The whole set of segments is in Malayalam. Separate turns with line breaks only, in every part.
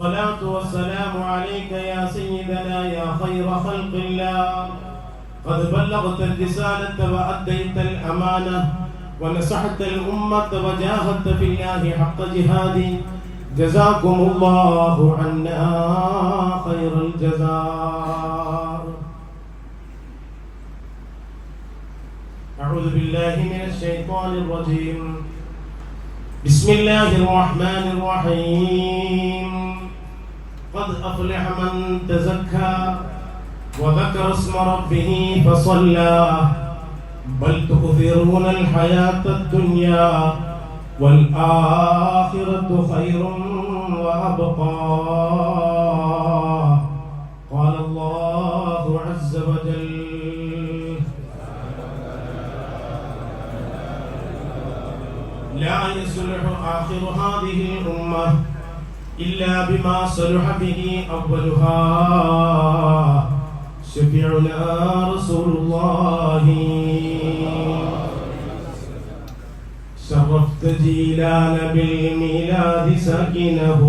الصلاة والسلام عليك يا سيدنا يا خير خلق الله. قد بلغت الرسالة وأديت الأمانة ونصحت الأمة وجاهدت في الله حق جهادي جزاكم الله عنا خير الجزاء. أعوذ بالله من الشيطان الرجيم. بسم الله الرحمن الرحيم. قد أفلح من تزكى وذكر اسم ربه فصلى. بل تؤثرون الحياة الدنيا والآخرة خير وأبقى. قال الله عز وجل. لا يصلح آخر هذه الأمة إلا بما صلح به أولها. شفيعنا رسول الله. شرفت جيلان بالميلاد ساكنه.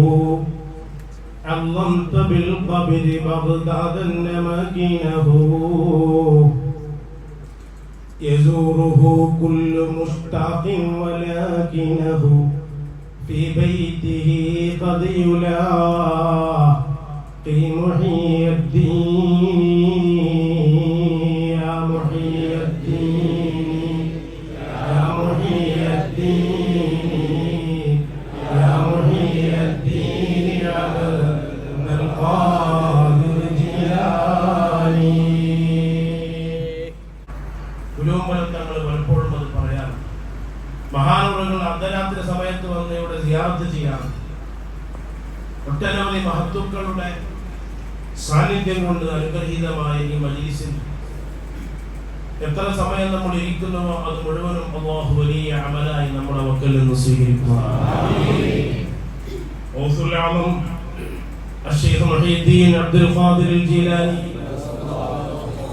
عظمت بالقبر بغداد مكينه. يزوره كل مشتاق ولكنه. في بيته قد يلاح في محيي الدين സാന്നിധ്യം കൊണ്ട് അനുഗ്രഹീതമായ ഈ മജീസിൽ എത്ര സമയം നമ്മൾ ഇരിക്കുന്നുവോ അത് മുഴുവനും അള്ളാഹു വലിയ അമലായി നമ്മുടെ മക്കളിൽ നിന്ന് സ്വീകരിക്കുക غوث الأعظم الشيخ محي الدين عبد القادر الجيلاني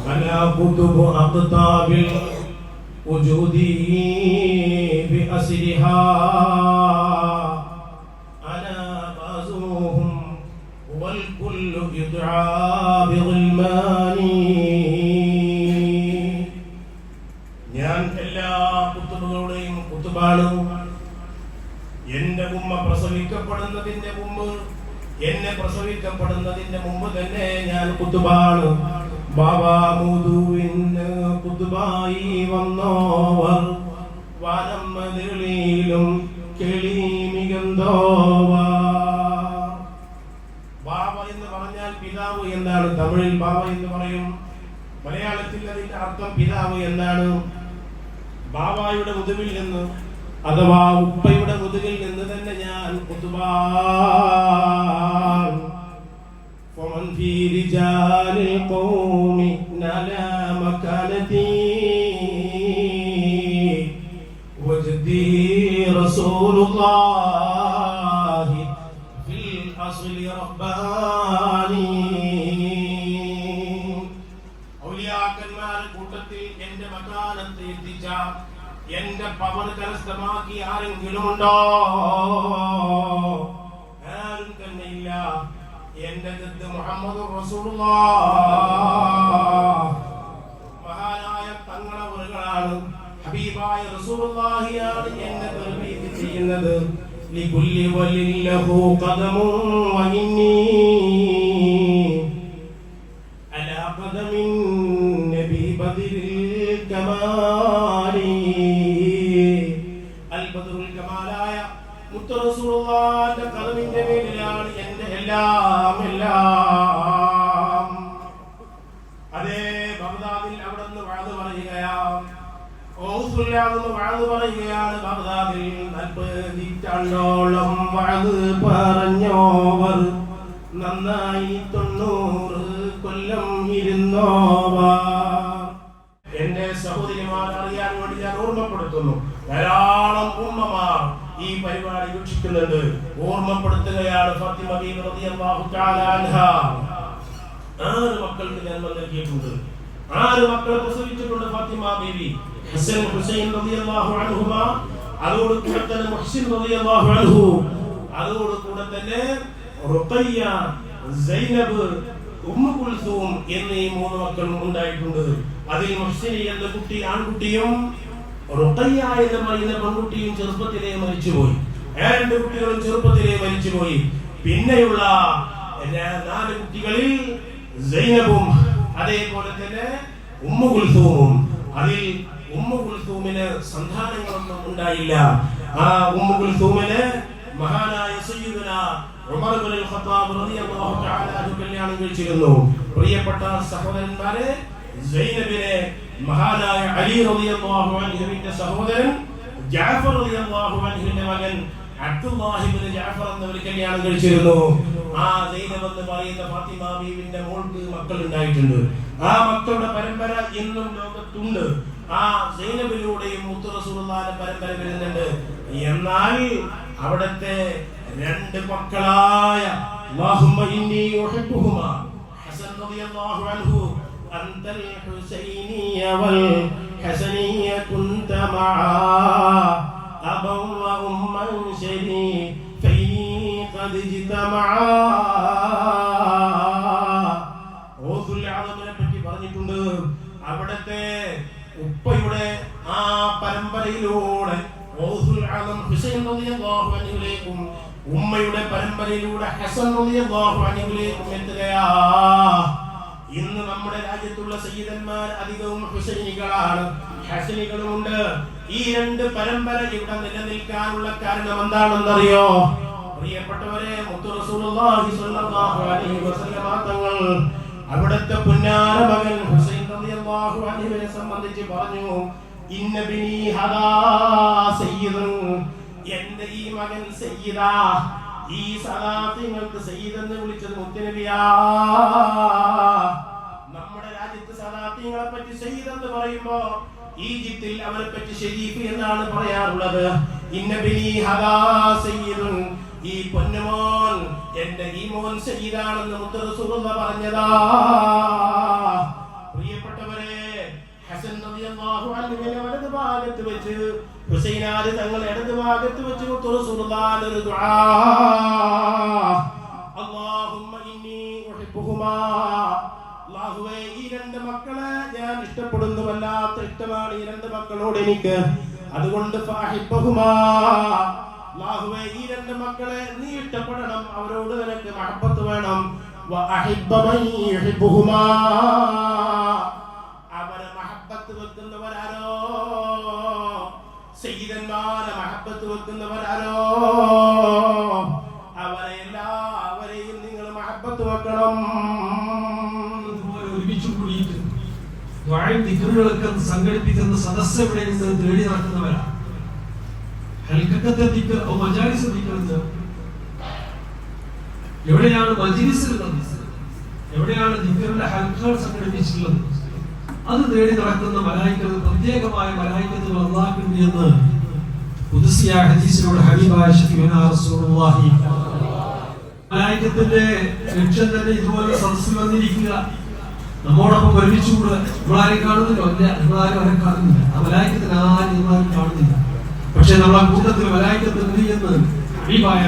على كتب أقطاب الوجود بأسرها والكل يدعى بغلماني ഞാൻ എല്ലാ കുത്തുബുകളുടെയും കുത്തുബാണ് എന്റെ ഉമ്മ പ്രസവിക്കപ്പെടുന്നതിന്റെ മുമ്പ് എന്നെ പ്രസവിക്കപ്പെടുന്നതിന്റെ മുമ്പ് തന്നെ ഞാൻ കുത്തുബാണ് ബാബാ മുതുവിന് കുത്തുബായി വന്നോവർ വാനം മതിളിയിലും കിളി മികന്തോവ എന്നാണ് തമിഴിൽ ബാബ എന്ന് പറയും മലയാളത്തിൽ അതിന്റെ അർത്ഥം പിതാവ് എന്നാണ് ബാബായുടെ മുതുവിൽ നിന്ന് അഥവാ ഉപ്പയുടെ മുതുകിൽ നിന്ന് തന്നെ ഞാൻ കുത്തുബാൻ فمن في رجال القوم نالا مكانتي وجدي رسول الله في الأصل رباني ഔലിയാക്കന്മാരുടെ കൂട്ടത്തിൽ എന്റെ മകാനത്ത് എത്തിച്ച എന്റെ പവർ കരസ്ഥമാക്കി ആരെങ്കിലും ഉണ്ടോ ആരും തന്നെ ഇല്ല എന്റെ ജദ്ദ് മുഹമ്മദ് മഹാനായ തങ്ങളവറുകളാണ് ഹബീബായ റസൂലുള്ളാഹിയാണ് എന്നെ തർബീത്ത് ചെയ്യുന്നത് لكل ولي له قدم وإني على قدم البدر الكمالي البدر الكمالاയ മുത്തറസൂളുള്ളാന്റെ കലവിന്റെ മേലിലാണ് എന്റെ എല്ലാം എല്ലാം. അതേ ബഗ്ദാദിൽ അവിടെ നിന്ന് വാഴ് പറയുകയാണ്. ഓസുല്ലാന്ന് വാഴ് പറയുകയാണ്. ബഗ്ദാദിൽ നൽപ്പതിറ്റാണ്ടോളം വാഴ് പറഞ്ഞോവർ. നന്നായി തൊണ്ണൂറ് കൊല്ലം ഇരുന്നോവാ. ഓർമ്മപ്പെടുത്തുന്നു. ധാരാളം ഉമ്മമാർ ഈ പരിപാടി വീക്ഷിക്കുന്നുണ്ട്. ഓർമ്മപ്പെടുത്തുകയാണ് ആറ് മക്കൾക്ക് ജന്മം നൽകിയിട്ടുണ്ട്. ആറ് മക്കളെ പ്രസവിച്ചിട്ടുണ്ട് ഫാത്തിമ ബീവി ഹസൻ ഹുസൈൻ റളിയല്ലാഹു തന്നെ റളിയല്ലാഹു അൻഹു. തന്നെ റുഖയ്യ സൈനബ് എന്നീ മൂന്ന് മക്കളും ഉണ്ടായിട്ടുണ്ട്. അതിൽ മുഹ്സിനി എന്ന കുട്ടി ആൺകുട്ടിയും എന്ന് പറയുന്ന പെൺകുട്ടിയും ചെറുപ്പത്തിലേ മരിച്ചുപോയി. രണ്ട് കുട്ടികളും ചെറുപ്പത്തിലേ മരിച്ചുപോയി. പിന്നെയുള്ള നാല് കുട്ടികളിൽ സൈനബും അതേപോലെ തന്നെ ഉമ്മു കുൽസൂമും. അതിൽ ഉമ്മു കുൽസൂമിന് സന്താനങ്ങളൊന്നും ഉണ്ടായില്ല. ആ ഉമ്മു കുൽസൂമിന് മഹാനായ സയ്യിദുന ഉമർ ഇബ്നുൽ ഖത്താബ് റളിയല്ലാഹു തആല കല്യാണം കഴിച്ചിരുന്നു. പ്രിയപ്പെട്ട സഹോദരന്മാരെ സൈനബിനെ മഹാനായ അലി റളിയല്ലാഹു അൻഹുവിന്റെ സഹോദരൻ ജാഫർ റളിയല്ലാഹു അൻഹുവിന്റെ മകൻ അബ്ദുല്ലാഹി ഇബ്നു ജാഫർ എന്നവർ കല്യാണം കഴിച്ചിരുന്നു ആ സൈനബ് എന്ന് പറയുന്ന ഫാത്തിമ ബീവിന്റെ മോൾക്ക് മക്കൾ ഉണ്ടായിട്ടുണ്ട് ആ മക്കളുടെ പരമ്പര ഇന്നും ലോകത്തുണ്ട്. ആ സൈനബിലൂടെയും മുത്തു റസൂലുള്ളാഹിന്റെ പരമ്പര വരുന്നുണ്ട്. എന്നാൽ അവിടത്തെ രണ്ട് മക്കളായ അല്ലാഹുമ്മ ഇന്നി ഉഹിബ്ബുഹുമ ഹസൻ റളിയല്ലാഹു അൻഹു أنت الحسيني والحسني كنت معا أبا وأما شريفين قد اجتمعا റസൂൽ ആദമിനെ പറ്റി പറഞ്ഞിട്ടുണ്ട് അവിടത്തെ ഉപ്പയുടെ ആ പരമ്പരയിലൂടെ റസൂൽ ആദം ഹുസൈൻ റളിയല്ലാഹു അൻഹുവിലേക്കും ഉമ്മയുടെ പരമ്പരയിലൂടെ ഹസൻ റളിയല്ലാഹു അൻഹുവിലേക്കും എത്തുകയാ ഇന്ന് നമ്മുടെ രാജ്യത്തുള്ള സയ്യിദന്മാർ അധികവും ഹുസൈനികളാണ്. ഹസനികളുമുണ്ട്. ഈ രണ്ട് പരമ്പര ഇവിടെ നിലനിൽക്കാനുള്ള കാരണം എന്താണെന്നറിയോ? പ്രിയപ്പെട്ടവരെ തങ്ങൾ അവിടുത്തെ പുന്നാര മകൻ ഹുസൈൻ അൻഹുവിനെ സംബന്ധിച്ച് പറഞ്ഞു ഇന്നബിനി ഹദാ സയ്യിദുൻ. എന്റെ ഈ മകൻ സയ്യിദാ. ഈ സലാത്തിങ്ങൾക്ക് സയ്യിദ് എന്ന് വിളിച്ചത് മുത്തനബിയാ. നമ്മുടെ രാജ്യത്ത് സലാത്തിങ്ങളെ പറ്റി സയ്യിദ് എന്ന് പറയുമ്പോ ഈജിപ്തിൽ അവരെ പറ്റി ഷെരീഫ് എന്നാണ് പറയാറുള്ളത്. ഈ പൊന്നുമോൻ എന്റെ ഈ മോൻ സയ്യിദാണെന്ന് മുത്തറസൂറുള്ള പറഞ്ഞതാ. റളിയല്ലാഹു വലത് ഭാഗത്ത് വെച്ച് ഹുസൈനാദ് തങ്ങൾ ഇടത് ഭാഗത്ത് വെച്ച് മുത്തറസൂറുള്ളാന്റെ ഒരു ദുആ. അല്ലാഹുവേ ഈ രണ്ട് മക്കളെ ഞാൻ ഇഷ്ടപ്പെടുന്നുവല്ലാത്ത ഇഷ്ടമാണ് ഈ രണ്ട് മക്കളോട് എനിക്ക്. അതുകൊണ്ട് ഫാഹിബ്ബഹുമാ. അല്ലാഹുവേ ഈ രണ്ട് മക്കളെ നീ ഇഷ്ടപ്പെടണം. അവരോട് നിനക്ക് മഹബത്ത് വേണം. വഅഹിബ്ബ മൻ യുഹിബ്ബുഹുമാ. നിങ്ങൾ വെക്കണം.
സംഘടിപ്പിക്കുന്ന എവിടെ നിന്ന് തേടി നടക്കുന്നവരാണ് എവിടെയാണ് മജിലിസ് എവിടെയാണ് ദിക്കറിന്റെ ഹൽക്കുകൾ സംഘടിപ്പിച്ചിട്ടുള്ളത്? അത് തേടി നടക്കുന്ന മലായിക്കത് പ്രത്യേകമായ മലായിക്കത്തുകൾ അള്ളാഹുണ്ട് എന്ന് പുതുസിയ ഹദീസിലൂടെ ഹബീബായ റസൂലുള്ളാഹി. മലായിക്കത്തിന്റെ ലക്ഷ്യം തന്നെ ഇതുപോലെ സദസ്സിൽ വന്നിരിക്കുക. നമ്മോടൊപ്പം ഒരുമിച്ചുകൂടുക നമ്മളാരും കാണുന്നില്ല അല്ല നമ്മളാരും അവരെ കാണുന്നില്ല. ആ മലായിക്കത്തിന് ആരും നമ്മളാരും കാണുന്നില്ല. പക്ഷെ നമ്മളെ കൂട്ടത്തിൽ മലായിക്കത്ത് ഉണ്ട് എന്ന് ഹബീബായ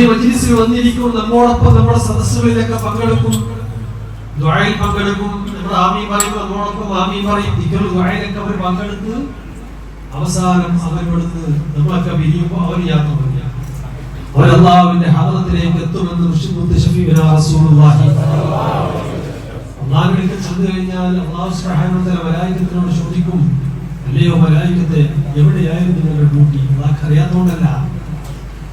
ഈ മജ്ലിസിൽ വന്നിരിക്കും നമ്മോടൊപ്പം നമ്മുടെ സദസ്സുകളിലൊക്കെ പങ്കെടുക്കും. ദുആയിൽ പങ്കെടുക്കും നമ്മുടെ ആമീൻ പറയും അതോടൊപ്പം ആമീൻ പറയും. ദിക്ർ ദുആയിലൊക്കെ അവർ പങ്കെടുത്ത് അവസാനം അവരോട് നമ്മളൊക്കെ പിരിയുമ്പോൾ അവർ യാത്ര പറയാം അവർ അള്ളാഹുവിന്റെ ഹദറത്തിലേക്ക് എത്തുമെന്ന് ഋഷിമുത്ത് ഷഫീഖുനാ റസൂലുള്ളാഹി. അള്ളാഹുവിലേക്ക് ചെന്ന് കഴിഞ്ഞാൽ അള്ളാഹു തആല മലായികത്തിനോട് ചോദിക്കും അല്ലയോ മലായിക്കത്തെ എവിടെയായിരുന്നു നിങ്ങളുടെ ഡ്യൂട്ടി? അള്ളാഹ് അറിയാത്തതുകൊണ്ടല്ല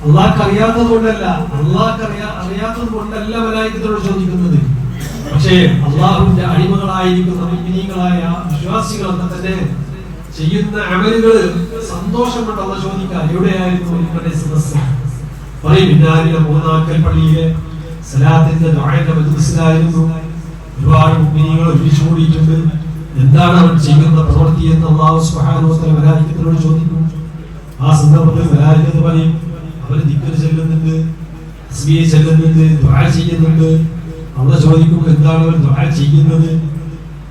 അള്ളാഹ് അറിയാത്തത് കൊണ്ടല്ല അള്ളാഹ് അറിയാ അറിയാത്തത് കൊണ്ടല്ല മലായികത്തിനോട് ചോദിക്കുന്നത്. പക്ഷേ അള്ളാഹുവിന്റെ അടിമകളായിരിക്കുന്ന വിശ്വാസികൾ തന്നെ ചെയ്യുന്ന അമലുകൾ സന്തോഷം കൊണ്ടല്ല ചോദിക്കാൻ എവിടെയായിരുന്നു നിങ്ങളുടെ സദസ്സ് പറയും പിന്നാരിലെ മൂന്നാക്കൽ പള്ളിയിലെ സലാത്തിന്റെ ദുആന്റെ മജ്ലിസിലായിരുന്നു. ഒരുപാട് മുഅ്മിനീങ്ങൾ ഒരുമിച്ച് കൂടിയിട്ടുണ്ട് എന്താണ് അവൻ ചെയ്യുന്ന പ്രവൃത്തി എന്ന് അള്ളാഹു സുബ്ഹാനഹു വ തആല മലായികത്തിനോട് ചോദിക്കും. ആ സന്ദർഭത്തിൽ മലായികത്ത് പറയും അവർ ദിക്കർ ചെല്ലുന്നുണ്ട് തസ്ബീഹ് ചെല്ലുന്നുണ്ട് ദുആ ചെയ്യുന്നുണ്ട് അള്ള ചോദിക്കും എന്താണ് അവർ ദുആ ചെയ്യുന്നത്?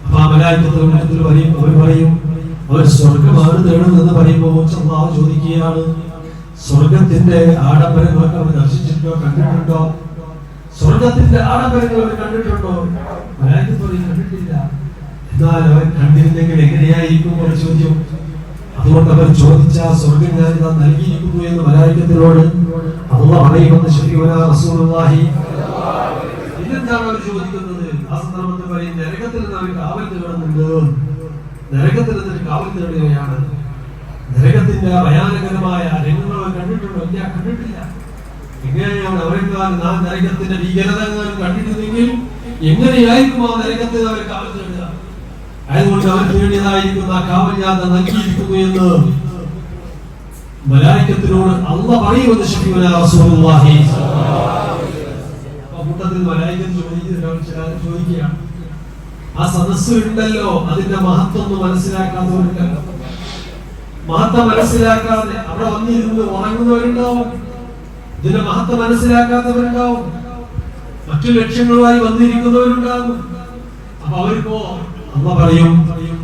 അപ്പൊ ആ മലായികത്ത് കൂട്ടത്തിൽ പറയും അവർ പറയും അവർ സ്വർഗമാണ് തേടുന്നതെന്ന് പറയുമ്പോൾ അള്ളാഹു ചോദിക്കുകയാണ്. സ്വർഗത്തിന്റെ ആഡംബരങ്ങളൊക്കെ അവർ ദർശിച്ചിട്ടുണ്ടോ കണ്ടിട്ടുണ്ടോ? സ്വർഗത്തിന്റെ ആഡംബരങ്ങൾ അവർ കണ്ടിട്ടുണ്ടോ? കണ്ടിട്ടില്ല. എന്നാൽ അവർ കണ്ടിരുന്നെങ്കിൽ എങ്ങനെയായിരിക്കും അവർ ചോദ്യം അതുകൊണ്ട് അവർ ചോദിച്ച സ്വർഗം ഞാനിതാ നൽകിയിരിക്കുന്നു എന്ന് മലായിക്കത്തിനോട് അള്ളാഹ് പറയുമെന്ന് ശരി പിന്നെന്താണ് അവർ ചോദിക്കുന്നത്? ആ സന്ദർഭത്തിൽ പറയും നരകത്തിൽ നാം കാവൽ തേടുന്നുണ്ട് നരകത്തിൽ നിന്ന് കാവൽ തേടുകയാണ്. നരകത്തിന്റെ ഭയാനകരമായ രംഗങ്ങൾ കണ്ടിട്ടുണ്ടോ? ഇല്ല കണ്ടിട്ടില്ല. എങ്ങനെയാണ് അവരെക്കാൾ നാം നരകത്തിന്റെ ഭീകരതങ്ങൾ കണ്ടിരുന്നെങ്കിൽ എങ്ങനെയായിരിക്കും ആ നരകത്തിൽ അവർ കാവൽ തേടുക? അതുകൊണ്ട് അവർ തേടിയതായിരിക്കുന്ന ആ കാവൽ യാത്ര നൽകിയിരിക്കുന്നു എന്ന് മലായിക്കത്തിനോട് അള്ള പറയുമെന്ന് ശരിവന റസൂലുള്ളാഹി അപ്പൊ മലായിക്കൻ മലായികൻ ചോദിക്കുന്ന ചോദിക്കുകയാണ് ആ ഉണ്ടല്ലോ അതിന്റെ മഹത്വം ഒന്ന് മനസ്സിലാക്കാത്തവരുണ്ടല്ലോ മഹത്വം മനസ്സിലാക്കാതെ അവിടെ വന്നിരുന്ന് ഉറങ്ങുന്നവരുണ്ടാവും. ഇതിന്റെ മഹത്വം മനസ്സിലാക്കാത്തവരുണ്ടാവും. മറ്റു ലക്ഷ്യങ്ങളുമായി വന്നിരിക്കുന്നവരുണ്ടാകും അപ്പൊ അവരിപ്പോ അമ്മ പറയും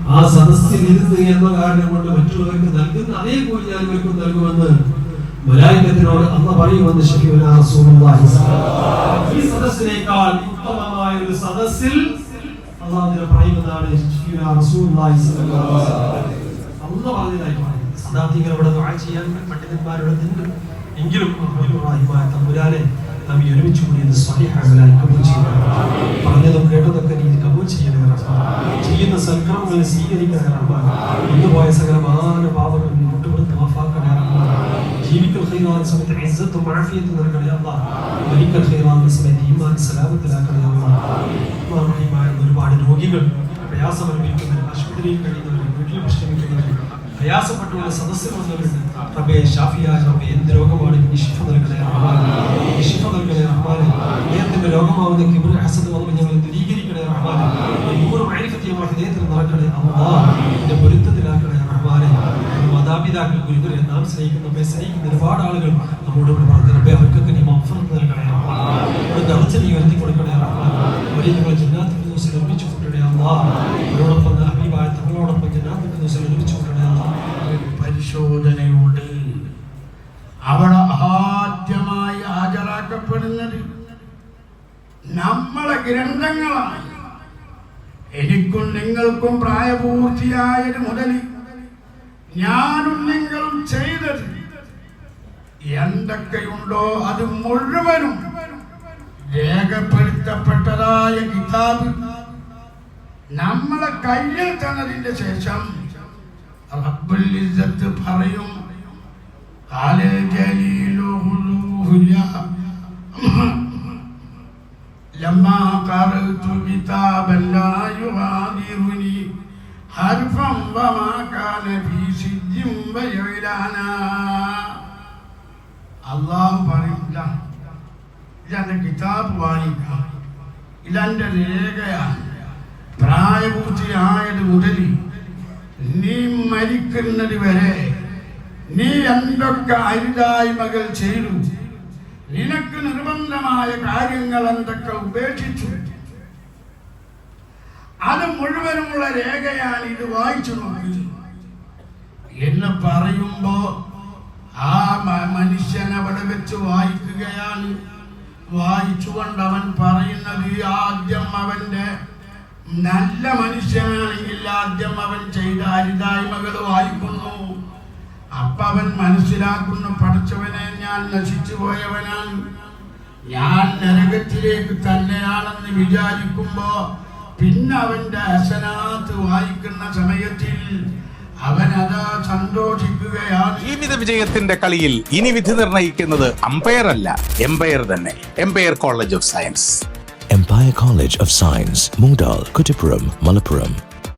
ആ സദസ്സിൽ ഇരുന്ന് എന്ന കാരണം കൊണ്ട് മറ്റുള്ളവർക്ക് നൽകുന്ന അതേ കൂലി ഞാൻ ഇവർക്കും നൽകുമെന്ന് മലായികത്തിനോട് അന്ന് പറയുമെന്ന് ഈ ഉത്തമമായ ഒരു സദസ്സിൽ എങ്കിലും കബൂൽ ചെയ്യണം. ചെയ്യുന്ന സൽക്രമങ്ങൾ സ്വീകരിക്കണേ ഇന്നുപോയ സകലമാന പാപങ്ങൾ സമയത്ത് ഇസ്സത്തും ആഫിയത്തും നൽകണേ അല്ലാ മരിക്കൽ ഖൈറാൻ സമയത്ത് ഈമാൻ സലാമത്തിലാക്കണേ അല്ലാ ഒരുപാട് രോഗികൾ പ്രയാസം അനുഭവിക്കുന്നവർ ആശുപത്രിയിൽ കഴിയുന്നവർ വീട്ടിൽ വിശ്രമിക്കുന്നവർ പ്രയാസപ്പെട്ടുള്ള സദസ്യം വന്നവരുണ്ട് റബ്ബേ ഷാഫിയായ റബ്ബെ എന്ത് രോഗമാണ് നീ ശിഫ നൽകണേ റഹ്മാനെ ശിഫ നൽകണേ റഹ്മാനെ അദ്ദേഹത്തിന്റെ രോഗമാവുന്ന കിബിർ ഹസദ് വന്നു ഞങ്ങൾ ദുരീകരിക്കണേ റഹ്മാനെ നൂറ് മൈരിഫത്തിയുള്ള ഹൃദയത്തിൽ നിറക്കണേ അല്ലാ എന്റെ പൊരുത്തത്തിലാക്കണേ റഹ്മാനെ മാതാപിതാക്കൾ ഗുരുവരെ നാം സ്നേഹിക്കുന്ന നമ്മെ സ്നേഹിക്കുന്ന ഒരുപാട് ആളുകൾ നമ്മോട് ഇവിടെ പറഞ്ഞിട്ട് അവർക്കൊക്കെ നീ മഫറത്ത് നൽകണേ ഒരു നിറച്ച് നീ ഉയർത്തി കൊടുക്കണേ അവരെ ഞങ്ങൾ ജന്നാത്തിൽ ദിവസം ഒരുമിച്ച് കൊണ്ടേ അല്ലാ ഹബീബായ തങ്ങളോടൊപ്പം ജന്നാത്തിൽ ദിവസം ഒരുമിച്ച് കൊണ്ടേ അല്ലാ
പരിശോധനയുണ്ട്. അവിടെ ആദ്യമായി ഹാജരാക്കപ്പെടുന്നത് നമ്മളെ ഗ്രന്ഥങ്ങളാണ് എനിക്കും നിങ്ങൾക്കും പ്രായപൂർത്തിയായത് മുതൽ ഞാനും നിങ്ങളും ചെയ്തത്. എന്തൊക്കെയുണ്ടോ അത് മുഴുവനും രേഖപ്പെടുത്തപ്പെട്ടതായ കിതാബ്. നമ്മളെ കയ്യിൽ തന്നതിന്റെ ശേഷം റബ്ബുൽ പറയും കിതാബൻ ലാ യുഗാദിറുനി ഹർഫൻ അല്ലാഹു പറയില്ല. ഇതെന്റെ കിതാബ് വാങ്ങിക്ക ഇതെന്റെ രേഖയാണ്. പ്രായപൂർത്തിയായത് മുതൽ നീ മരിക്കുന്നത് വരെ നീ എന്തൊക്കെ അരുതായ്മകൾ ചെയ്തു? നിനക്ക് നിർബന്ധമായ കാര്യങ്ങൾ എന്തൊക്കെ ഉപേക്ഷിച്ചു? അത് മുഴുവനുമുള്ള രേഖയാണ് ഇത് വായിച്ചു നോക്കി എന്ന് പറയുമ്പോ ആ മനുഷ്യൻ അവിടെ വെച്ച് വായിക്കുകയാണ്. വായിച്ചുകൊണ്ട് അവൻ പറയുന്നത് ആദ്യം അവന്റെ നല്ല മനുഷ്യനാണെങ്കിൽ ആദ്യം അവൻ ചെയ്ത അരുതായ്മകൾ വായിക്കുന്നു. അപ്പൊ അവൻ മനസ്സിലാക്കുന്നു പഠിച്ചവനെ ഞാൻ നശിച്ചു പോയവനാണ്. ഞാൻ നരകത്തിലേക്ക് തന്നെയാണെന്ന് വിചാരിക്കുമ്പോ പിന്നെ അവന്റെ അസനാത്ത് വായിക്കുന്ന സമയത്തിൽ
ജീവിത വിജയത്തിന്റെ കളിയിൽ ഇനി വിധി നിർണയിക്കുന്നത് അമ്പയർ അല്ല എംപയർ തന്നെ. Empire college of science
empire college of science Moondal, Kuttipuram, Malappuram.